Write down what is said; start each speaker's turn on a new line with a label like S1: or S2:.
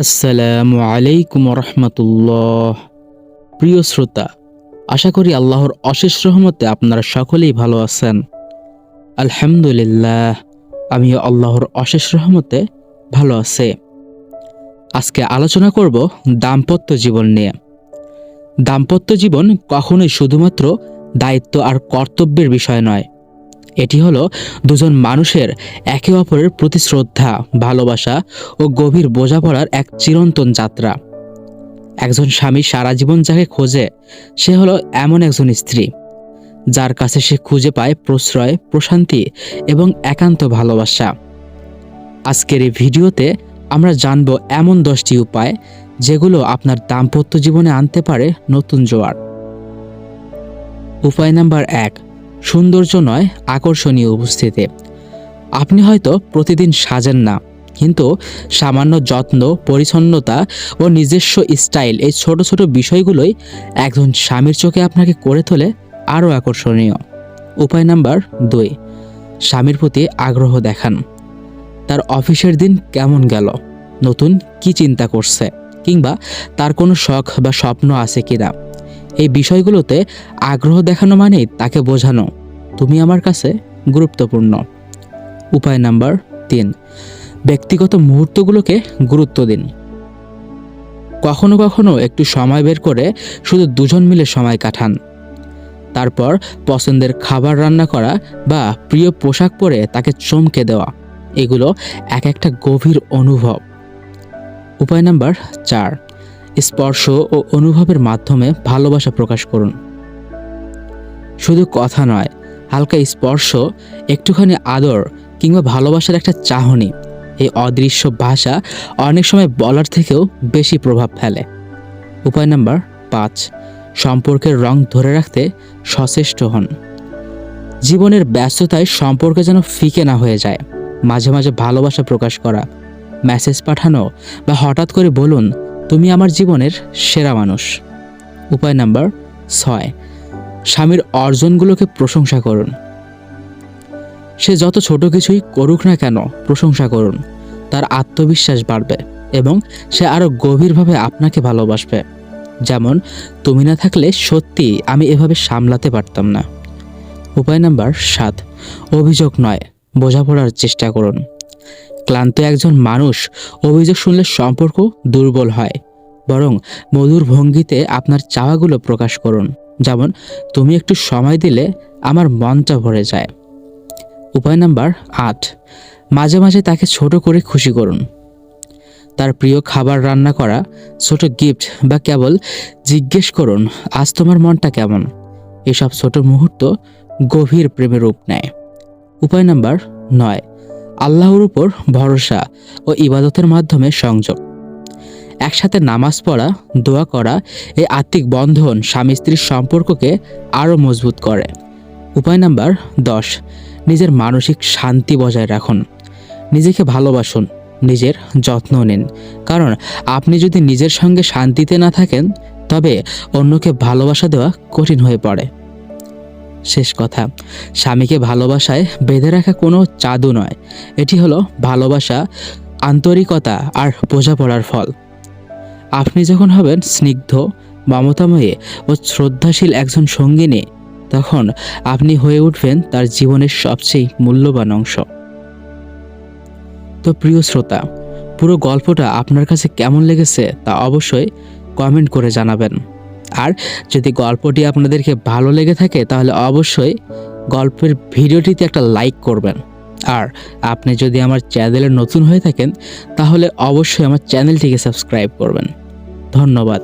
S1: আসসালামু আলাইকুম রহমতুল্লাহ প্রিয় শ্রোতা, আশা করি আল্লাহর অশেষ রহমতে আপনারা সকলেই ভালো আছেন। আলহামদুলিল্লাহ, আমিও আল্লাহর অশেষ রহমতে ভালো আছে। আজকে আলোচনা করব দাম্পত্য জীবন নিয়ে। দাম্পত্য জীবন কখনোই শুধুমাত্র দায়িত্ব আর কর্তব্যের বিষয় নয় এটি হলো দুজন মানুষের একে অপরের প্রতি শ্রদ্ধা, ভালোবাসা ও গভীর বোঝাপড়ার এক চিরন্তন যাত্রা। একজন স্বামী সারা জীবন যাকে খোঁজে, সে হলো এমন একজন স্ত্রী, যার কাছে সে খুঁজে পায় প্রশ্রয়, প্রশান্তি এবং একান্ত ভালোবাসা। আজকের এই ভিডিওতে আমরা জানব এমন দশটি উপায় যেগুলো আপনার দাম্পত্য জীবনে আনতে পারে নতুন জোয়ার। উপায় নাম্বার এক সৌন্দর্য নয়, আকর্ষণীয় উপস্থিতি। আপনি হয়তো প্রতিদিন সাজেন না, কিন্তু সামান্য যত্ন, পরিচ্ছন্নতা ও নিজস্ব স্টাইল এই ছোট ছোট বিষয়গুলোই একজন স্বামীর চোখে আপনাকে করে তোলে আরও আকর্ষণীয়। উপায় নাম্বার দুই, স্বামীর প্রতি আগ্রহ দেখান। তার অফিসের দিন কেমন গেল? নতুন কি চিন্তা করছে? কিংবা তার কোনো শখ বা স্বপ্ন আছে কিনা? এই বিষয়গুলোতে আগ্রহ দেখানো মানেই তাকে বোঝানো। তুমি আমার কাছে গুরুত্বপূর্ণ। উপায় নাম্বার তিন। ব্যক্তিগত মুহূর্তগুলোকে গুরুত্ব দিন। কখনো কখনো একটু সময় বের করে শুধু দুজন মিলে সময় কাটান। তারপর পছন্দের খাবার রান্না করা বা প্রিয় পোশাক পরে তাকে চমকে দেওয়া। এগুলো এক একটা গভীর অনুভব। উপায় নাম্বার চার। স্পর্শ ও অনুভবের মাধ্যমে ভালোবাসা প্রকাশ করুন। শুধু কথা নয়, হালকা স্পর্শ, একটুখানি আদর কিংবা ভালোবাসার একটা চাহনি, এই অদৃশ্য ভাষা অনেক সময় বলার থেকেও বেশি প্রভাব ফেলে। উপায় নাম্বার পাঁচ, সম্পর্কের রং ধরে রাখতে সচেষ্ট হন। জীবনের ব্যস্ততায় সম্পর্ক যেন ফিকে না হয়ে যায়। মাঝে মাঝে ভালোবাসা প্রকাশ করা মেসেজ পাঠানো বা হঠাৎ করে বলুন তুমি আমার জীবনের সেরা মানুষ। উপায় নাম্বার ছয়। স্বামীর অর্জনগুলোকে প্রশংসা করুন। সে যত ছোট কিছুই করুক না কেন প্রশংসা করুন। তার আত্মবিশ্বাস বাড়বে এবং সে আরও গভীরভাবে আপনাকে ভালোবাসবে। যেমন, তুমি না থাকলে সত্যি আমি এভাবে সামলাতে পারতাম না। উপায় নাম্বার সাত। অভিযোগ নয়। বোঝাপড়ার চেষ্টা করুন। ক্লান্ত একজন মানুষ অভিযোগ শুনলে সম্পর্ক দুর্বল হয়। বরং মধুর ভঙ্গিতে আপনার চাওয়াগুলো প্রকাশ করুন। যেমন, তুমি একটু সময় দিলে আমার মনটা ভরে যায়। উপায় নাম্বার আট, মাঝে মাঝে তাকে ছোট করে খুশি করুন। তার প্রিয় খাবার রান্না করা, ছোট গিফট বা কেবল, জিজ্ঞেস করুন, আজ তোমার মনটা কেমন? এসব ছোট মুহূর্ত গভীর প্রেমের রূপ নেয়। উপায় নাম্বার নয় আল্লাহর উপর ভরসা ও ইবাদতের মাধ্যমে সংযোগ একসাথে নামাজ পড়া, দোয়া করা এই আত্মিক বন্ধন স্বামী স্ত্রীর সম্পর্ককে আরও মজবুত করে। উপায় নাম্বার দশ, নিজের মানসিক শান্তি বজায় রাখুন। নিজেকে ভালোবাসুন, নিজের যত্ন নিন। কারণ আপনি যদি নিজের সঙ্গে শান্তিতে না থাকেন, তবে অন্যকে ভালোবাসা দেওয়া কঠিন হয়ে পড়ে। শেষ কথা। স্বামীকে ভালোবাসায় বেঁধে রাখা কোনো জাদু নয়। এটি হলো ভালোবাসা, আন্তরিকতা আর বোঝাপড়ার ফল। আপনি যখন হবেন স্নিগ্ধ, মমতাময়ী ও শ্রদ্ধাশীল একজন সঙ্গিনী, তখন আপনি হয়ে উঠবেন তার জীবনের সবচেয়ে মূল্যবান অংশ। তো প্রিয় শ্রোতা, পুরো গল্পটা আপনার কাছে কেমন লেগেছে তা অবশ্যই কমেন্ট করে জানাবেন। আর যদি গল্পটি আপনাদেরকে ভালো লেগে থাকে, তাহলে অবশ্যই গল্পের ভিডিওটিতে একটা লাইক করবেন। আর আপনি যদি আমার চ্যানেলে নতুন হয়ে থাকেন, তাহলে অবশ্যই আমার চ্যানেলটিকে সাবস্ক্রাইব করবেন। ধন্যবাদ।